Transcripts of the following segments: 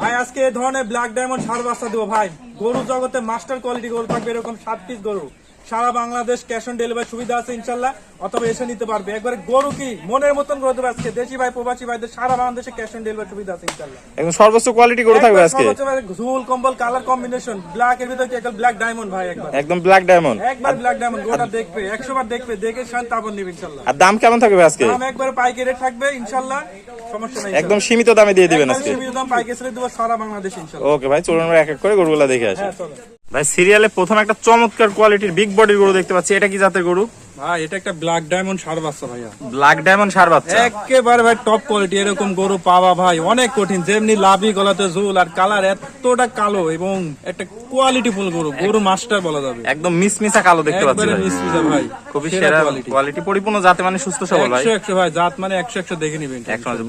ভাই, আজকে এই ধরনের ব্ল্যাক ডায়মন্ড সার বাচ্চা দেবো ভাই। গরু জগতে মাস্টার কোয়ালিটি গরু থাকবে এরকম সাত পিস গরু। সারা বাংলাদেশ ক্যাশ অন ডেলিভারি সুবিধা আছে ইনশাল্লাহ। অথবা এসে নিতে পারবে। একবারে গরু কি? মনের মতন গরু দেবে আজকে। দেশি ভাই প্রবাসী ভাইদের সারা বাংলাদেশে ক্যাশ অন ডেলিভারি সুবিধা আছে ইনশাল্লাহ। একদম সর্বোচ্চ কোয়ালিটি গরু থাকবে আজকে। ঝুল কম্বল কালার কম্বিনেশন ব্ল্যাক এর ভিতরে একটা ব্ল্যাক ডায়মন্ড ভাই একবার? একদম ব্ল্যাক ডায়মন্ড একবার ব্ল্যাক ডায়মন্ড গোটা দেখবে একশো বার দেখবে দেখে শান তারপর নিবে ইনশাল্লাহ। আর দাম কেমন থাকবে আজকে? দাম একবার পাইকারি থাকবে ইনশাল্লাহ। সমস্যা নাই একদম সীমিত দামে দিয়ে দিবেন একদম আজকে। সীমিত দাম পাইকারি দেবো সারা বাংলাদেশ ইনশাল্লাহ। ওকে ভাই চলুন আমরা এক এক করে গরুগুলা দেখে আসি। হ্যাঁ চলো ভাই সিরিয়ালে প্রথম একটা চমৎকার কোয়ালিটির বিগ বডির গরু দেখতে পাচ্ছি। এটা কি জাতের গরু? ভাই এটা একটা ব্ল্যাক ডায়মন্ড সার বাচ্চা ভাইয়া। ব্ল্যাক ডায়মন্ড সার বাচ্চা। একেবারে ভাই টপ কোয়ালিটি এরকম গরু পাওয়া ভাই অনেক কঠিন। যেমনি লাভি গলাতে ঝুল আর কালার এতটা কালো এবং একটা কোয়ালিটি ফুল গরু গরু মাস্টার বলা যাবে। একদম মিসমিসা কালো দেখতে পাচ্ছি ভাই। মিসমিসা ভাই খুবই সেরা কোয়ালিটি পরিপূর্ণ জাতে মানে সুস্থ সবল ভাই। একশো একশো ভাই জাত মানে একশো একশো দেখে নিবেন।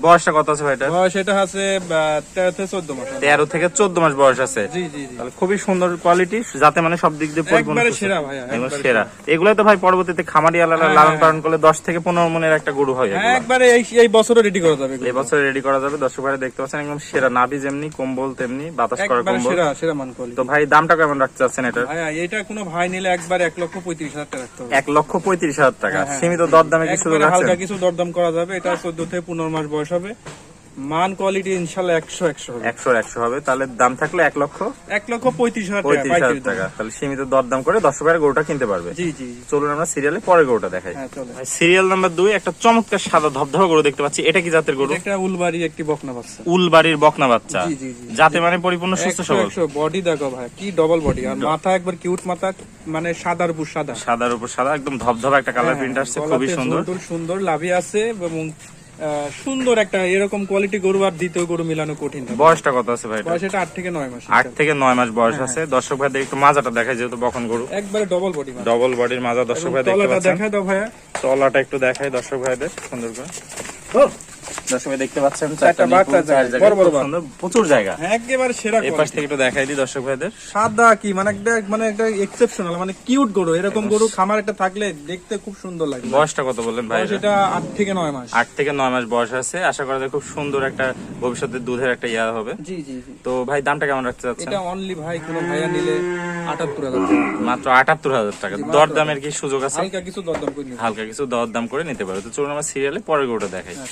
বয়সটা কত আছে ভাই এটা বয়স এটা আছে আহ, তেরো থেকে চোদ্দ মাস। তেরো থেকে চোদ্দ মাস বয়স আছে। জি জি তাহলে খুবই সুন্দর কোয়ালিটি যাতে মানে সব দিক দিয়ে পরিপূর্ণ একবারে সেরা একবারে সেরা। এগুলো তো ভাই পরবর্তীতে খামারি আলাদা হ্যাঁ, লালন হ্যাঁ। পালন করলে দশ থেকে পনেরো মনের একটা গরু হয় হ্যাঁ একবারে এই এই বছরও রেডি করা যাবে এগুলো। এবছর রেডি করা যাবে। দর্শক ভাই দেখতে পাচ্ছেন একদম সেরা নাভি যেমনি কম্বল তেমনি বাতাস করা কম্বল। সেরা সেরা মান কোয়ালিটি তো ভাই দামটা কেমন রাখতে চাচ্ছেন এটা ভাইয়া এটা কোনো ভাই নিলে একবার এক লক্ষ পঁয়ত্রিশ হাজার টাকা রাখতে হবে। এক লক্ষ পঁয়ত্রিশ হাজার টাকা। সীমিত দরদামে কি সুযোগ একবারে আছে হালকা কিছু দরদাম করা যাবে। এটা চোদ্দ থেকে পনেরো মাস বয়স হবে। মান কোয়ালিটি ইনশাল্লাহ একশো একশো একশো একশো হবে। তাহলে দাম থাকলে এক লক্ষ? এক লক্ষ পঁয়ত্রিশ হাজার টাকা পঁয়ত্রিশ হাজার টাকা। তাহলে সীমিত দরদাম করে দর্শক ভাইয়ের গরুটা কিনতে পারবে। জি জি। চলুন আমরা সিরিয়ালে পরে গরুটা দেখাই। হ্যাঁ সিরিয়াল নাম্বার দুই একটা চমৎকার সাদা ধবধবা গরু দেখতে পাচ্ছি। এটা কি জাতের গরু? এটা একটা উলবাড়ি একটি বকনা বাচ্চা। উলবাড়ির বকনা বাচ্চা। জি, জি, জি। যাতে মানে পরিপূর্ণ সুস্থ সবল। বডি দেখো ভাই কি ডবল বডি আর মাথা একবার কিউট মাথা মানে সাদার উপর সাদা। সাদার উপর সাদা একদম ধবধবা একটা কালার প্রিন্ট আসছে খুবই হ্যাঁ, সুন্দর সুন্দর লাভি আছে এবং সুন্দর একটা এরকম কোয়ালিটি গরু আর দ্বিতীয় গরু মিলানো কঠিন বয়সটা কত আছে ভাই এটা? বয়স এটা আট থেকে নয় মাস আট থেকে নয় মাস বয়স হ্যাঁ, আছে। দর্শক ভাই একটু মাজাটা দেখায় যেহেতু বখন গরু। একবারে ডবল বডি ডবল বডির মাজা দর্শক ভাই দেখতে তলাটা দেখাই দেখায় দাও ভাইয়া। তলাটা একটু দেখাই দর্শক ভাইদের সুন্দর করে। দর্শক দেখতে পাচ্ছেন চারটা চারটা বাচ্চা নিপুণ, চার জায়গা, জায়গায় বড় বড় খুব সুন্দর, প্রচুর জায়গা। একেবারে সেরা এই পাশ থেকে একটু দেখাই দিই দর্শক ভাইদের। সাদা কি মানে একটা মানে একটা এক্সেপশনাল মানে কিউট গরু এরকম গরু খামার একটা থাকলে দেখতে খুব সুন্দর লাগে। বয়সটা কত বললেন ভাই? আট থেকে মাস। থেকে মাস বয়স আছে। আশা করা যায় খুব সুন্দর একটা ভবিষ্যতে দুধের একটা ইয়া হবে। জি জি জি। তো ভাই দামটা কেমন রাখতে চাচ্ছেন? এটা অনলি ভাই কোনো ভাইয়া নিলে আটাত্তর হাজার টাকা। মাত্র আটাত্তর হাজার টাকা। দর দামের কি সুযোগ আছে? হালকা কিছু দরদাম করে হালকা কিছু দর দাম করে নিতে পারো। তো চলুন আমার সিরিয়ালে পরের গরুটা দেখাই। হ্যাঁ।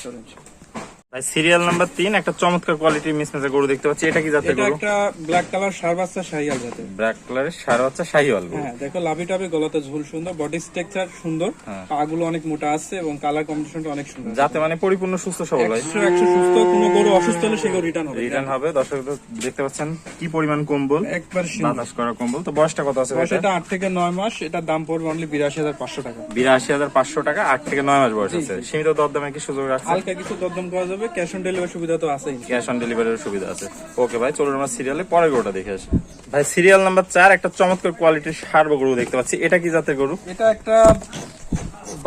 ভাই সিরিয়াল নাম্বার তিন একটা চমৎকার কোয়ালিটির মিসমেসের গরু দেখতে পাচ্ছি। এটা কি জাতের এটা গরু? একটা ব্ল্যাক কালার সার বাচ্চা শাহিয়াল জাতের। ব্ল্যাক কালারের সার হচ্ছে শাহিওয়াল হ্যাঁ দেখো লাভি টাভি গলাতে ঝুল সুন্দর বডি স্ট্রাকচার সুন্দর হ্যাঁ। পা গুলো অনেক মোটা আছে এবং কালার কম্বিনেশনটা অনেক সুন্দর। যাতে মানে পরিপূর্ণ সুস্থ সবল হয়। একশো একশো সুস্থ কোনো গরু অসুস্থ হলে সেগুলো রিটার্ন হবে। রিটার্ন হবে। দর্শক দেখতে পাচ্ছেন কি পরিমাণ কম্বল? একবার বাতাস করা কম্বল। তো বয়সটা কত আছে বয়স এটা আট থেকে নয় মাস। এটার দাম পড়বে অনলি বিরাশি হাজার পাঁচশো টাকা। বিরাশি হাজার পাঁচশো টাকা আট থেকে নয় মাস বয়স আছে। সীমিত দরদামে কি সুযোগ আছে? হালকা কিছু দরদাম করা যাবে ক্যাশ অন ডেলিভারি সুবিধা তো আছে ক্যাশ অন ডেলিভারির সুবিধা আছে। ওকে ভাই চলুন আমরা সিরিয়ালে পরের গরুটা দেখে আসি। ভাই সিরিয়াল নাম্বার চার একটা চমৎকার কোয়ালিটির সার গরু দেখতে পাচ্ছি। এটা কি জাতের গরু? এটা একটা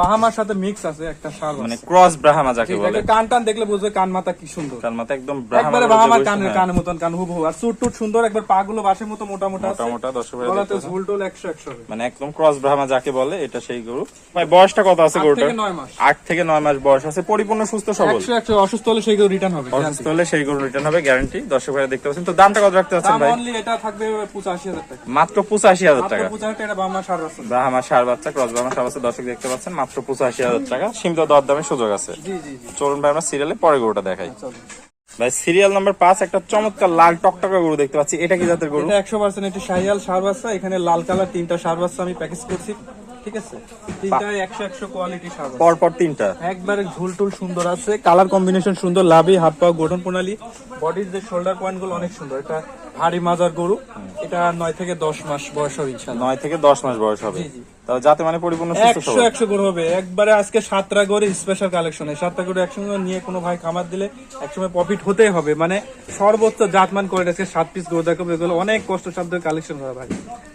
বাহামার সাথে মিক্স আছে একটা সার মানে ক্রস ব্রাহ্মা যাকে বলে। এটা কান টান দেখলে বুঝবে কান মাথা কি সুন্দর। তার মাথা একদম ব্রাহ্মা একবারে গরু কানের কানের মতন কান হুবহু। আর সুট টুট সুন্দর একবার পা গুলো বাসের মতো মোটা মোটা মোটা মোটা ভাই গলাতে ঝুল টুল একশো একশো হবে। মানে একদম ক্রস ব্রাহ্মা যাকে বলে এটা সেই গরু। ভাই বয়সটা কত আছে আট গরুটার? থেকে নয় মাস। আট থেকে নয় মাস বয়স আছে। পরিপূর্ণ সুস্থ সবল? একশো একশো অসুস্থ হলে সেইগুলো রিটার্ন হবে অসুস্থ হলে সেই গরু রিটার্ন হবে গ্যারান্টি দর্শক ভাই দেখতে পাচ্ছেন। তো দামটা কত রাখতে দাম ভাই? অনলি এটা থাকবে পঁচাশি হাজার টাকা। মাত্র পঁচাশি হাজার মাত্র টাকা। পঁচাশি টাকা এটা বাহামার সার বাচ্চা ব্রাহ্মা সার বাচ্চা ক্রস ব্রাহ্মা সার বাচ্চা দর্শক দেখতে পাচ্ছেন মাত্র পঁচাশি হাজার টাকা। সীমিত দরদামের সুযোগ আছে। চলুন ভাই আমরা সিরিয়ালে পরে গরুটা দেখাই। ভাই সিরিয়াল নাম্বার পাঁচ একটা চমৎকার লাল টকটকা গরু দেখতে পাচ্ছি। এটা কি জাতের গরু? একশো পার্সেন্ট একটি শাহিয়াল সার বাচ্চা। এখানে লাল কালার তিনটা সার বাচ্চা আমি প্যাকেজ করছি। ঠিক আছে? তিনটা একশো একশো কোয়ালিটি সার তিনটা। একবারে ঝুল টুল সুন্দর আছে। কালার কম্বিনেশন সুন্দর লাভি হাত পা গঠন প্রণালী। বডির যে শোল্ডার পয়েন্টগুলো অনেক সুন্দর। এটা ভারী মাজার গরু। এটা নয় থেকে দশ মাস বয়স হবে ইনশাল্লাহ নয় থেকে দশ মাস বয়স হবে। তাহলে যাতে মানে পরিপূর্ণ একশো একশো গরু হবে। একবারে আজকে সাতটা গরু স্পেশাল কালেকশন সাতটা গরু একসঙ্গে নিয়ে কোনো ভাই খামার দিলে একসময় প্রফিট হতেই হবে। মানে সর্বোচ্চ জাতমান করে আজকে সাত পিস গরু দেখাবো এগুলো অনেক কষ্ট সাধ্য কালেকশন হবে ভাই।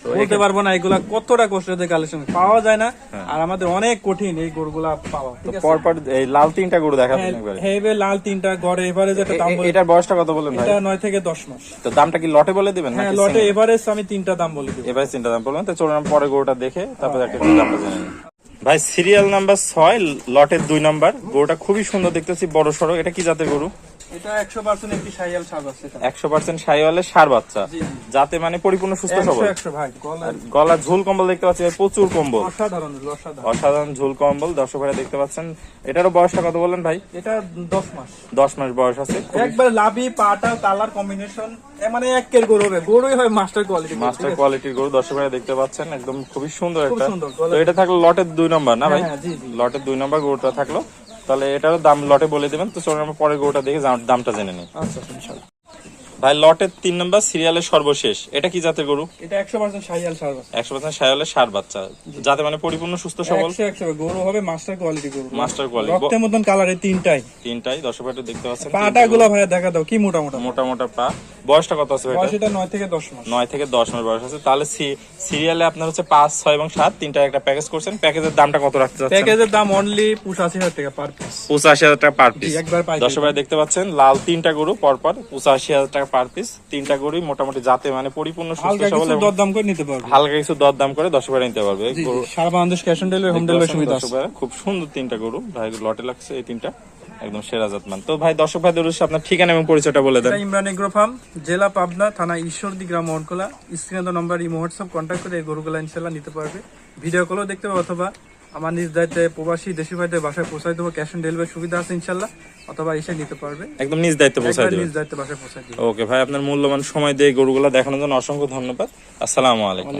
বলতে পারব না এগুলা কতটা কষ্ট কালেকশন পাওয়া যায় না আর আমাদের অনেক কঠিন এই গরুগুলা পাওয়া পর পর এই লাল তিনটা গরু দেখাবেন হ্যাঁ, হেবে লাল তিনটা গড়ে এবারে যেটা দাম বলে এটার বয়সটা কত বলেন ভাই? এটা নয় থেকে দশ মাস। তো দামটা কি লটে বলে দিবেন হ্যাঁ লটে? এভারেজ আমি তিনটা দাম বলে দেবো। এবারে চিন্তা দাম বলবেন তো চলুন আমরা পরে গরুটা দেখে তারপরে একটা একটু দামটা জেনে নিই। ভাই সিরিয়াল নাম্বার ছয় লটের দুই নাম্বার গরুটা খুবই সুন্দর দেখতেছি বড় সড়ো। এটা কি জাতের গরু? এটা একটি আছে সার বাচ্চা। যাতে মানে পরিপূর্ণ সুস্থ সবল। একশো ভাই গলা ঝুল কম্বল দেখতে পাচ্ছি প্রচুর কম্বল। অসাধারণ অসাধারণ। অসাধারণ ঝুল কম্বল দর্শক ভাইরা দেখতে পাচ্ছেন। এটারও বয়সটা কত বললেন ভাই? এটা দশ মাস। দশ মাস বয়স আছে। একবার লাভি পাটা কালার কম্বিনেশন মানে একের গরু হবে গরুই হয় মাস্টার কোয়ালিটি মাস্টার কোয়ালিটির গরু দর্শক ভাইরা দেখতে পাচ্ছেন একদম খুবই সুন্দর একটা। তো এটা থাকল লটের দুই নম্বর না ভাই? হ্যাঁ, জি, জি। লটের দুই নম্বর গরুটা থাকল। তাহলে এটারও দাম লটে বলে দেবেন। তো চলুন আমরা পরে গোটা দেখে দামটা জেনে নিই। আচ্ছা ইনশাআল্লাহ ভাই লটের তিন নম্বর সিরিয়ালের সর্বশেষ। এটা কি জাতের গরু? এটা একশো পার্সেন্ট সাইয়াল সার আছে একশো পার্সেন্ট সায়ালের সার বাচ্চা। যাতে মানে পরিপূর্ণ সুস্থ সবল। গরু হবে মাস্টার কোয়ালিটি গরু। Master quality. রক্তের মতন কালার তিনটাই। তিনটাই। দর্শক ভাইরা দেখতে পাচ্ছেন পাটা গুলো ভাইয়া দেখা দাও কি মোটা মোটা। মোটা মোটা পা। বয়সটা কত আছে ভাই বয়স এটা নয় থেকে দশ মাস। নয় থেকে দশ মাস বয়স আছে। তাহলে সিরিয়ালে আপনার হচ্ছে পাঁচ ছয় এবং সাত তিনটা একটা প্যাকেজ করছেন। প্যাকেজের দামটা কত রাখতে চাচ্ছেন? প্যাকেজের দাম অনলি পঁচাশি হাজার টাকা পার পিস পঁচাশি হাজার টাকা পার পিস একবার দর্শক ভাই দেখতে পাচ্ছেন লাল তিনটা গরু পরপর পঁচাশি হাজার টাকা পার পিস তিনটা মোটামুটি যাতে মানে পরিপূর্ণ সুস্থ সবল এবং দরদাম করে নিতে পারবে। হালকা কিছু দর দাম করে দর্শক ভাই নিতে পারবে। সারা Bangladesh cash on delivery home delivery সুবিধা আছে। খুব সুন্দর তিনটা গরু। ভাই লটে লাগছে এই তিনটা। একদম সেরা জাতমান। তো ভাই দর্শক উদ্দেশ্যে আপনার ঠিকানা এবং পরিচয়টা বলে দেন। ইমরান এগ্রো ফার্ম জেলা পাবনা থানা ঈশ্বরদী গ্রাম মনকোলা স্ক্রিনে নম্বর ইমো হোয়াটসঅ্যাপ কন্ট্যাক্ট করে এই গরুগুলা ইনশাল্লাহ নিতে পারবে। ভিডিও কলও দেখতে পাবে অথবা আমার নিজ দায়িত্বে প্রবাসী দেশি ভাইদের বাসায় পৌঁছাই দেবো ক্যাশ অন ডেলিভারি সুবিধা আছে ইনশাল্লাহ অথবা এসে নিতে পারবে। একদম নিজ দায়িত্বে পৌঁছায় দেবো। নিজ দায়িত্বে বাসায় পৌঁছাই দেবো। ওকে ভাই আপনার মূল্যবান সময় দিয়ে গরুগুলো দেখানোর জন্য অসংখ্য ধন্যবাদ। আসসালামু আলাইকুম।